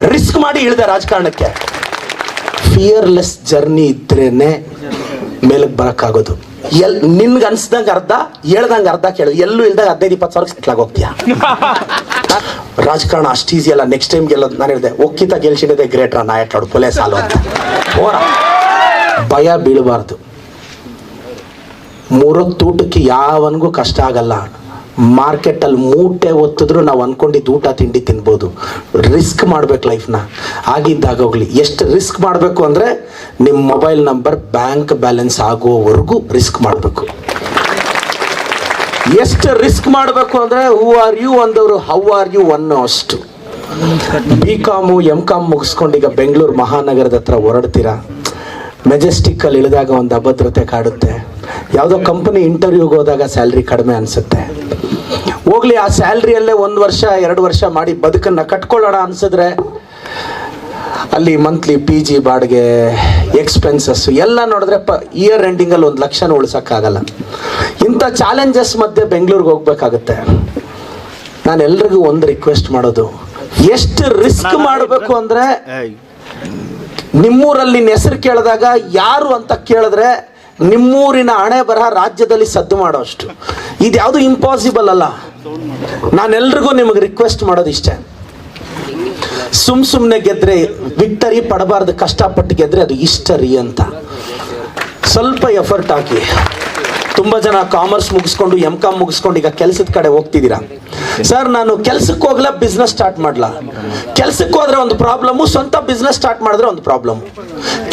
Risk ಮಾಡಿ ಇಳಿದೆ ರಾಜಕಾರಣಕ್ಕೆ. Fearless journey ಇದ್ರೇನೆ ಮೇಲಕ್ಕೆ ಬರಕ್ಕಾಗೋದು. ಎಲ್ ನಿನ್ಗೆ ಅನ್ಸ್ದಂಗೆ ಅರ್ಧ ಹೇಳ್ದಂಗೆ ಅರ್ಧ ಕೇಳು. ಎಲ್ಲೂ ಇಲ್ದಾಗ ಹದಿನೈದು ಇಪ್ಪತ್ತು ಸಾವಿರ ಸೆಟ್ಲ್ ಆಗೋಗ್ತೀಯ ರಾಜಕಾರಣ ಅಷ್ಟು ಈಸಿ ಅಲ್ಲ. ನೆಕ್ಸ್ಟ್ ಟೈಮ್ ಗೆಲ್ಲ ನಾನು ಹೇಳಿದೆ ಒಕ್ಕಿತ ಗೆಲ್ಸಿಡದೆ ಗ್ರೇಟ್ ರನ್ ಆಯ್ತಾಡು ಪೊಲೇ ಸಾಲು ಅಂತ. ಹೋರ? ಭಯ ಬೀಳಬಾರ್ದು. ಮೂರೊತ್ತೂಟಕ್ಕೆ ಯಾವನಿಗೂ ಕಷ್ಟ ಆಗಲ್ಲ. ಮಾರ್ಕೆಟಲ್ಲಿ ಮೂಟೆ ಒತ್ತಿದ್ರು ನಾವು ಅಂದ್ಕೊಂಡಿದ್ದು ಊಟ ತಿಂಡಿ ತಿನ್ಬೋದು. ರಿಸ್ಕ್ ಮಾಡ್ಬೇಕು ಲೈಫ್ನ ಆಗಿದ್ದಾಗ ಹೋಗ್ಲಿ, ಎಷ್ಟು ರಿಸ್ಕ್ ಮಾಡಬೇಕು ಅಂದರೆ ನಿಮ್ಮ ಮೊಬೈಲ್ ನಂಬರ್ ಬ್ಯಾಂಕ್ ಬ್ಯಾಲೆನ್ಸ್ ಆಗುವವರೆಗೂ ರಿಸ್ಕ್ ಮಾಡಬೇಕು. ಎಷ್ಟು ರಿಸ್ಕ್ ಮಾಡಬೇಕು ಅಂದರೆ ಹೂ ಆರ್ ಯು ಅಂದವರು ಹೌ ಆರ್ ಯು ಅನ್ನೋ ಅಷ್ಟು. ಬಿ ಕಾಮು ಎಂ ಕಾಮ್ ಮುಗಿಸ್ಕೊಂಡು ಈಗ ಬೆಂಗಳೂರು ಮಹಾನಗರದ ಹತ್ರ ಹೊರಡ್ತೀರಾ? ಮೆಜೆಸ್ಟಿಕ್ಕಲ್ಲಿ ಇಳಿದಾಗ ಒಂದು ಅಭದ್ರತೆ ಕಾಡುತ್ತೆ. ಯಾವುದೋ ಕಂಪನಿ ಇಂಟರ್ವ್ಯೂಗೆ ಹೋದಾಗ ಸ್ಯಾಲ್ರಿ ಕಡಿಮೆ ಅನ್ಸುತ್ತೆ. ಹೋಗ್ಲಿ ಆ ಸ್ಯಾಲ್ರಿಯಲ್ಲೇ ಒಂದು ವರ್ಷ ಎರಡು ವರ್ಷ ಮಾಡಿ ಬದುಕನ್ನ ಕಟ್ಕೊಳ್ಳೋಣ ಅನ್ಸಿದ್ರೆ ಅಲ್ಲಿ ಮಂತ್ಲಿ ಪಿ ಜಿ ಬಾಡಿಗೆ ಎಕ್ಸ್ಪೆನ್ಸಸ್ ಎಲ್ಲ ನೋಡಿದ್ರೆ ಪ ಇಯರ್ ಎಂಡಿಂಗಲ್ಲಿ ಒಂದು ಲಕ್ಷನ ಉಳಿಸೋಕ್ಕಾಗಲ್ಲ. ಇಂಥ ಚಾಲೆಂಜಸ್ ಮಧ್ಯೆ ಬೆಂಗಳೂರಿಗೆ ಹೋಗ್ಬೇಕಾಗುತ್ತೆ. ನಾನು ಎಲ್ರಿಗೂ ಒಂದು ರಿಕ್ವೆಸ್ಟ್ ಮಾಡೋದು. ಎಷ್ಟು ರಿಸ್ಕ್ ಮಾಡಬೇಕು ಅಂದ್ರೆ ನಿಮ್ಮೂರಲ್ಲಿ ಹೆಸರು ಕೇಳಿದಾಗ ಯಾರು ಅಂತ ಕೇಳಿದ್ರೆ ನಿಮ್ಮೂರಿನ ಹಣೆ ಬರಹ ರಾಜ್ಯದಲ್ಲಿ ಸದ್ದು ಮಾಡೋ ಅಷ್ಟು. ಇದ್ಯಾವುದು ಇಂಪಾಸಿಬಲ್ ಅಲ್ಲ. ನಾನೆಲ್ರಿಗೂ ನಿಮಗೆ ರಿಕ್ವೆಸ್ಟ್ ಮಾಡೋದು ಇಷ್ಟೇ. ಸುಮ್ ಸುಮ್ಮನೆ ಗೆದ್ರೆ ವಿಕ್ಟರಿ ಪಡಬಾರ್ದು, ಕಷ್ಟಪಟ್ಟು ಗೆದ್ರೆ ಅದು ಇಷ್ಟರಿ ಅಂತ. ಸ್ವಲ್ಪ ಎಫರ್ಟ್ ಹಾಕಿ. ತುಂಬ ಜನ ಕಾಮರ್ಸ್ ಮುಗಿಸ್ಕೊಂಡು ಎಂ ಕಾಮ್ ಮುಗಿಸ್ಕೊಂಡು ಈಗ ಕೆಲಸದ ಕಡೆ ಹೋಗ್ತಿದ್ದೀರಾ? ಸರ್ ನಾನು ಕೆಲ್ಸಕ್ಕೆ ಹೋಗ್ಲಾ ಬಿಸ್ನೆಸ್ ಸ್ಟಾರ್ಟ್ ಮಾಡ್ಲಾ? ಕೆಲ್ಸಕ್ಕೆ ಹೋದ್ರೆ ಒಂದು ಪ್ರಾಬ್ಲಮ್ ಸ್ವಂತ ಬಿಸ್ನೆಸ್ ಸ್ಟಾರ್ಟ್ ಮಾಡಿದ್ರೆ ಒಂದು ಪ್ರಾಬ್ಲಮ್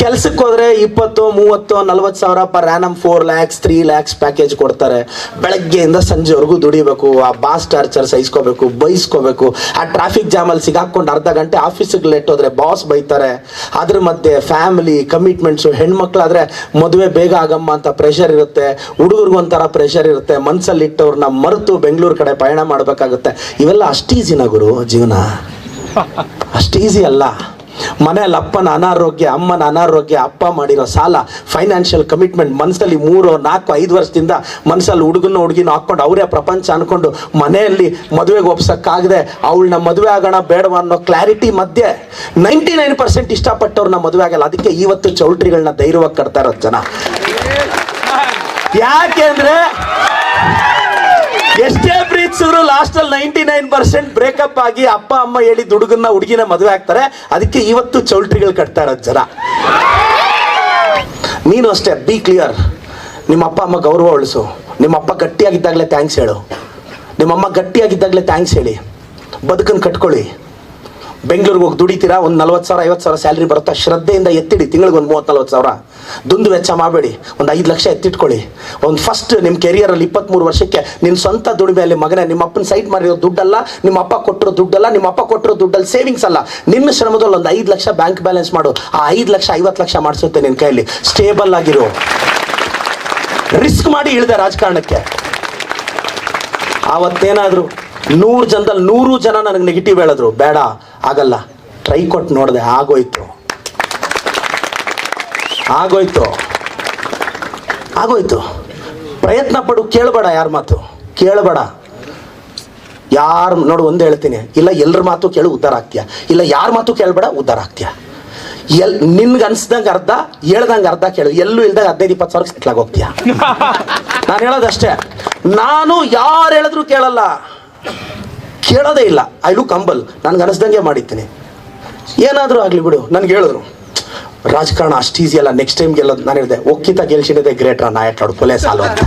ಕೆಲ್ಸಕ್ಕೆ ಹೋದ್ರೆ ಇಪ್ಪತ್ತು, ಮೂವತ್ತು, ನಲ್ವತ್ತು ಸಾವಿರ per annum four lakhs three lakhs package ಕೊಡ್ತಾರೆ. ಬೆಳಗ್ಗೆಯಿಂದ ಸಂಜೆವರೆಗೂ ದುಡಿಬೇಕು, ಆ ಬಾಸ್ ಟಾರ್ಚರ್ ಸಹಿಸ್ಕೋಬೇಕು, ಬೈಸ್ಕೋಬೇಕು. ಆ ಟ್ರಾಫಿಕ್ ಜಾಮಲ್ಲಿ ಸಿಗಾಕೊಂಡು ಅರ್ಧ ಗಂಟೆ ಆಫೀಸಿಗೆ ಲೇಟ್ ಹೋದ್ರೆ ಬಾಸ್ ಬೈತಾರೆ. ಅದ್ರ ಮಧ್ಯೆ ಫ್ಯಾಮಿಲಿ ಕಮಿಟ್ಮೆಂಟ್ಸು ಹೆಣ್ಮಕ್ಳಾದ್ರೆ ಮದುವೆ ಬೇಗ ಆಗಮ್ಮ ಅಂತ ಪ್ರೆಷರ್ ಇರುತ್ತೆ. ಹುಡುಗರಿಗೂ ಒಂಥರ ಪ್ರೆಷರ್ ಇರುತ್ತೆ. ಮನ್ಸಲ್ಲಿ ಇಟ್ಟವ್ರನ್ನ ಮರೆತು ಬೆಂಗಳೂರು ಕಡೆ ಪಯಣ ಮಾಡಬೇಕಾಗುತ್ತೆ. ಇವೆಲ್ಲ ಅಷ್ಟು ಈಸಿನ ಗುರು ಜೀವನ. ಅಷ್ಟು ಈಸಿ ಅಲ್ಲ. ಮನೆಯಲ್ಲಿ ಅಪ್ಪನ ಅನಾರೋಗ್ಯ ಅಮ್ಮನ ಅನಾರೋಗ್ಯ ಅಪ್ಪ ಮಾಡಿರೋ ಸಾಲ ಫೈನಾನ್ಷಿಯಲ್ ಕಮಿಟ್ಮೆಂಟ್ ಮನಸ್ಸಲ್ಲಿ ಮೂರು ನಾಲ್ಕು ಐದು ವರ್ಷದಿಂದ ಮನಸ್ಸಲ್ಲಿ ಹುಡುಗನ ಹುಡುಗಿನ ಹಾಕ್ಕೊಂಡು ಅವರೇ ಪ್ರಪಂಚ ಅನ್ಕೊಂಡು ಮನೆಯಲ್ಲಿ ಮದುವೆಗೆ ಒಪ್ಸೋಕ್ಕಾಗದೆ ಅವಳನ್ನ ಮದುವೆ ಆಗೋಣ ಬೇಡವ ಅನ್ನೋ ಕ್ಲಾರಿಟಿ ಮಧ್ಯೆ ನೈಂಟಿ ನೈನ್ ಪರ್ಸೆಂಟ್ ಇಷ್ಟಪಟ್ಟವ್ರನ್ನ ಮದುವೆ ಆಗಲ್ಲ. ಅದಕ್ಕೆ ಇವತ್ತು ಚೌಲ್ಟ್ರಿಗಳನ್ನ ಧೈರ್ಯವಾಗಿ ಕಟ್ತಾ ಇರೋದು ಜನ. ಯಾಕೆ ಅಂದ್ರೆ ಎಷ್ಟೇ ಪ್ರೀತಿಸಿದ್ರು ಲಾಸ್ಟ್ ಅಲ್ಲಿ ನೈಂಟಿ ನೈನ್ ಪರ್ಸೆಂಟ್ ಬ್ರೇಕಪ್ ಆಗಿ ಅಪ್ಪ, ಅಮ್ಮ ಹೇಳಿ ದುಡುಗನ್ನ, ಹುಡುಗಿನ ಮದುವೆ ಆಗ್ತಾರೆ. ಅದಕ್ಕೆ ಇವತ್ತು ಚೌಲ್ಟ್ರಿಗಳು ಕಟ್ತಾ ಇರೋದು ಜನ. ನೀನು ಅಷ್ಟೇ ಬಿ ಕ್ಲಿಯರ್ ನಿಮ್ಮ ಅಪ್ಪ, ಅಮ್ಮ ಗೌರವ ಉಳಿಸು. ನಿಮ್ಮ ಅಪ್ಪ ಗಟ್ಟಿಯಾಗಿದ್ದಾಗಲೇ ಥ್ಯಾಂಕ್ಸ್ ಹೇಳು. ನಿಮ್ಮಮ್ಮ ಗಟ್ಟಿಯಾಗಿದ್ದಾಗಲೇ ಥ್ಯಾಂಕ್ಸ್ ಹೇಳಿ. ಬದುಕನ್ನು ಕಟ್ಕೊಳ್ಳಿ. ಬೆಂಗಳೂರಿಗೆ ಹೋಗಿ ದುಡಿತೀರಾ? ಒಂದು ನಲ್ವತ್ತು ಸಾವಿರ, ಐವತ್ತು ಸಾವಿರ ಸ್ಯಾಲ್ರಿ ಬರುತ್ತಾ? ಶ್ರದ್ಧೆಯಿಂದ ಎತ್ತಿಡಿ, ತಿಂಗಳಿಗೆ ಒಂದು ಮೂವತ್ತು ನಲ್ವತ್ತು ಸಾವಿರ. ದುಂದು ವೆಚ್ಚ ಮಾಡಬೇಡಿ. ಒಂದು ಐದು ಲಕ್ಷ ಎತ್ತಿಟ್ಕೊಳ್ಳಿ. ಒಂದು ಫಸ್ಟ್ ನಿಮ್ಮ ಕೆರಿಯರಲ್ಲಿ ಇಪ್ಪತ್ತ್ಮೂರು ವರ್ಷಕ್ಕೆ ನಿನ್ನ ಸ್ವಂತ ದುಡಿಮೆಯಲ್ಲಿ ಮಗನೇ, ನಿಮ್ಮ ಅಪ್ಪನ ಸೈಟ್ ಮಾಡಿರೋ ದುಡ್ಡಲ್ಲ, ನಿಮ್ಮ ಅಪ್ಪ ಕೊಟ್ಟಿರೋ ದುಡ್ಡಲ್ಲ, ನಿಮ್ಮ ಅಪ್ಪ ಕೊಟ್ಟಿರೋ ದುಡ್ಡಲ್ಲಿ ಸೇವಿಂಗ್ಸ್ ಅಲ್ಲ. ನಿನ್ನ ಶ್ರಮದಲ್ಲಿ ಒಂದು ಐದು ಲಕ್ಷ ಬ್ಯಾಂಕ್ ಬ್ಯಾಲೆನ್ಸ್ ಮಾಡು. ಆ ಐದು ಲಕ್ಷ, ಐವತ್ತು ಲಕ್ಷ ಮಾಡಿಸುತ್ತೆ ನಿನ್ನ ಕೈಯಲ್ಲಿ. ಸ್ಟೇಬಲ್ ಆಗಿರೋ. ರಿಸ್ಕ್ ಮಾಡಿ ಇಳಿದೆ ರಾಜಕಾರಣಕ್ಕೆ. ಆವತ್ತೇನಾದ್ರು ನೂರು ಜನದಲ್ಲಿ ನೂರು ಜನ ನನಗೆ ನೆಗೆಟಿವ್ ಹೇಳಿದ್ರು. ಬೇಡ ಆಗಲ್ಲ. ಟ್ರೈ ಕೊಟ್ಟು ನೋಡಿದೆ ಆಗೋಯ್ತು. ಆಗೋಯ್ತು. ಆಗೋಯ್ತು. ಪ್ರಯತ್ನ ಪಡು ಕೇಳಬೇಡ ಯಾರ ಮಾತು. ಕೇಳಬೇಡ. ಯಾರು ನೋಡು ಒಂದು ಹೇಳ್ತೀನಿ. ಇಲ್ಲ ಎಲ್ಲರ ಮಾತು ಕೇಳು ಉದ್ಧಾರ ಆಗ್ತೀಯ. ಇಲ್ಲ ಯಾರ ಮಾತು ಕೇಳಬೇಡ ಉದ್ಧಾರ ಆಗ್ತೀಯ. ಎಲ್ ನಿನ್ಗೆ ಅನ್ಸ್ದಂಗೆ ಅರ್ಧ ಹೇಳ್ದಂಗೆ ಅರ್ಧ ಕೇಳು. ಎಲ್ಲೂ ಇಲ್ದಾಗ ಹದಿನೈದು ಇಪ್ಪತ್ತು ಸಾವಿರ ಸೆಟ್ಲಾಗಿ ಹೋಗ್ತೀಯ. ನಾನು ಹೇಳೋದಷ್ಟೇ. ನಾನು ಯಾರು ಹೇಳಿದ್ರು ಕೇಳಲ್ಲ. ಕೇಳೋದೇ ಇಲ್ಲ. ಐ ಲುಕ್ ಕಂಬಲ್ ನನ್ಗೆ ಅನಿಸ್ದಂಗೆ ಮಾಡಿದ್ದೀನಿ. ಏನಾದರೂ ಆಗಲಿ ಬಿಡು, ನನಗೆ ಹೇಳಿದ್ರು ರಾಜಕಾರಣ ಅಷ್ಟು ಈಸಿ ಅಲ್ಲ. ನೆಕ್ಸ್ಟ್ ಟೈಮ್ ಗೆಲ್ಲೋದು ನಾನು ಹೇಳಿದೆ, ಒಕ್ಕಿತ ಗೆಲ್ಸಿಡದೆ ಗ್ರೇಟ್ ರನ್ ಆಯ್ತಾಡು ಸಾಲು ಅಂತ.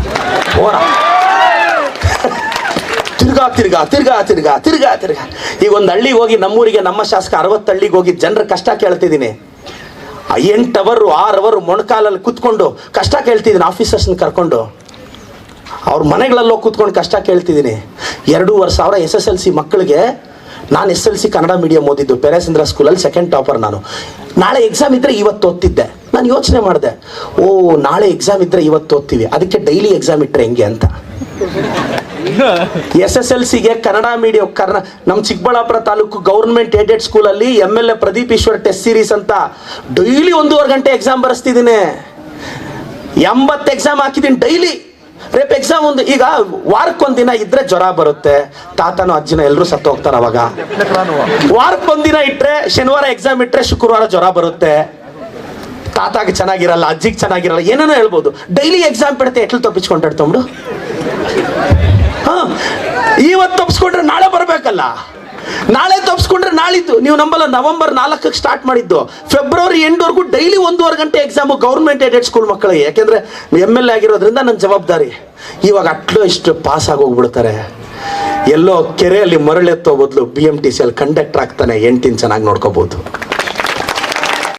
ತಿರ್ಗಾ ತಿರ್ಗಾ ತಿರ್ಗಾ ತಿರ್ಗಾ ತಿರ್ಗಾ ತಿರ್ಗಾ. ಈಗ ಒಂದು ಹಳ್ಳಿಗೆ ಹೋಗಿ ನಮ್ಮೂರಿಗೆ ನಮ್ಮ ಶಾಸಕ ಅರವತ್ತು ಹಳ್ಳಿಗೆ ಹೋಗಿ ಜನರ ಕಷ್ಟ ಕೇಳ್ತಿದ್ದೀನಿ. ಎಂಟು ಅವರು, ಆರು ಅವರು ಮೊಣಕಾಲಲ್ಲಿ ಕೂತ್ಕೊಂಡು ಕಷ್ಟ ಕೇಳ್ತಿದ್ದೀನಿ ಆಫೀಸರ್ಸ್ನ ಕರ್ಕೊಂಡು. ಅವ್ರ ಮನೆಗಳಲ್ಲೋಗಿ ಕೂತ್ಕೊಂಡು ಕಷ್ಟ ಕೇಳ್ತಿದ್ದೀನಿ. ಎರಡೂವರೆ ಸಾವಿರ ಎಸ್ ಎಸ್ ಎಲ್ ಸಿ ಮಕ್ಕಳಿಗೆ ನಾನು S L C Kannada medium ಓದಿದ್ದು, ಪೆರೇಸಂದ್ರ ಸ್ಕೂಲಲ್ಲಿ ಸೆಕೆಂಡ್ ಟಾಪರ್ ನಾನು. ನಾಳೆ ಎಕ್ಸಾಮ್ ಇದ್ದರೆ ಇವತ್ತು ಓದ್ತಿದ್ದೆ. ನಾನು ಯೋಚನೆ ಮಾಡಿದೆ, ಓ, ನಾಳೆ ಎಕ್ಸಾಮ್ ಇದ್ದರೆ ಇವತ್ತು ಓದ್ತೀವಿ. ಅದಕ್ಕೆ ಡೈಲಿ ಎಕ್ಸಾಮ್ ಇಟ್ಟರೆ ಹೆಂಗೆ ಅಂತ. ಎಸ್ ಎಸ್ ಎಲ್ ಸಿಗೆ ಕನ್ನಡ ಮೀಡಿಯಂ ಕರ್ನ ನಮ್ಮ ಚಿಕ್ಕಬಳ್ಳಾಪುರ ತಾಲೂಕು ಗೌರ್ಮೆಂಟ್ ಏಡೆಡ್ ಸ್ಕೂಲಲ್ಲಿ M L A Pradeep Eshwar test series ಅಂತ ಡೈಲಿ ಒಂದೂವರೆ ಗಂಟೆ ಎಕ್ಸಾಮ್ ಬರೆಸ್ತಿದ್ದೀನಿ. ಎಂಬತ್ತು ಎಕ್ಸಾಮ್ ಹಾಕಿದ್ದೀನಿ ಡೈಲಿ. ರೇపు ಎಕ್ಸಾಮ್ ಒಂದು ಈಗ ವಾರಕ್ಕೊಂದಿನ ಇದ್ರೆ ಜ್ವರ ಬರುತ್ತೆ. ತಾತನು ಅಜ್ಜಿನ ಎಲ್ಲರೂ ಸತ್ತು ಹೋಗ್ತಾರೆ ಅವಾಗ. ವಾರಕ್ಕೊಂದಿನ ಇಟ್ರೆ, ಶನಿವಾರ ಎಕ್ಸಾಮ್ ಇಟ್ರೆ ಶುಕ್ರವಾರ ಜ್ವರ ಬರುತ್ತೆ. ತಾತಾಗ ಚೆನ್ನಾಗಿರಲ್ಲ, ಅಜ್ಜಿಗೆ ಚೆನ್ನಾಗಿರಲ್ಲ, ಏನೇನೋ ಹೇಳ್ಬೋದು. ಡೈಲಿ ಎಕ್ಸಾಮ್ ಬಿಡುತ್ತೆ ಎಟ್ಲು ತಪ್ಪಿಸ್ಕೊಂಡಾಡ್ ತಮ್ಮಡು ಹಾ? ಇವತ್ತು ತಪ್ಪಿಸ್ಕೊಂಡ್ರೆ ನಾಳೆ ಬರಬೇಕಲ್ಲ. ನಾಳೆ ತಪ್ಪಿಸ್ಕೊಂಡ್ರೆ ನಾಳಿದ್ದು. ನೀವು ನಂಬಲ್ಲ, ನವೆಂಬರ್ ನಾಲ್ಕಕ್ಕೆ ಸ್ಟಾರ್ಟ್ ಮಾಡಿದ್ದು. ಫೆಬ್ರವರಿ ಎಂಡ್ವರೆಗೂ ಡೈಲಿ ಒಂದೂವರೆ ಗಂಟೆ ಎಕ್ಸಾಮು ಗೌರ್ಮೆಂಟ್ ಏಡೆಡ್ ಸ್ಕೂಲ್ ಮಕ್ಕಳಿಗೆ. ಯಾಕೆಂದ್ರೆ ಎಂ ಎಲ್ ಎ ಆಗಿರೋದ್ರಿಂದ ನನ್ನ ಜವಾಬ್ದಾರಿ. ಇವಾಗ ಅಟ್ಲು ಇಷ್ಟು ಪಾಸ್ ಆಗೋಗ್ಬಿಡ್ತಾರೆ. ಎಲ್ಲೋ ಕೆರೆಯಲ್ಲಿ ಮರಳೆತ್ತೋ ಬದಲು ಬಿ ಎಂ ಟಿ ಸಿ ಅಲ್ಲಿ ಕಂಡಕ್ಟರ್ ಆಗ್ತಾನೆ, ಎಂಟಿನ ಚೆನ್ನಾಗಿ ನೋಡ್ಕೋಬಹುದು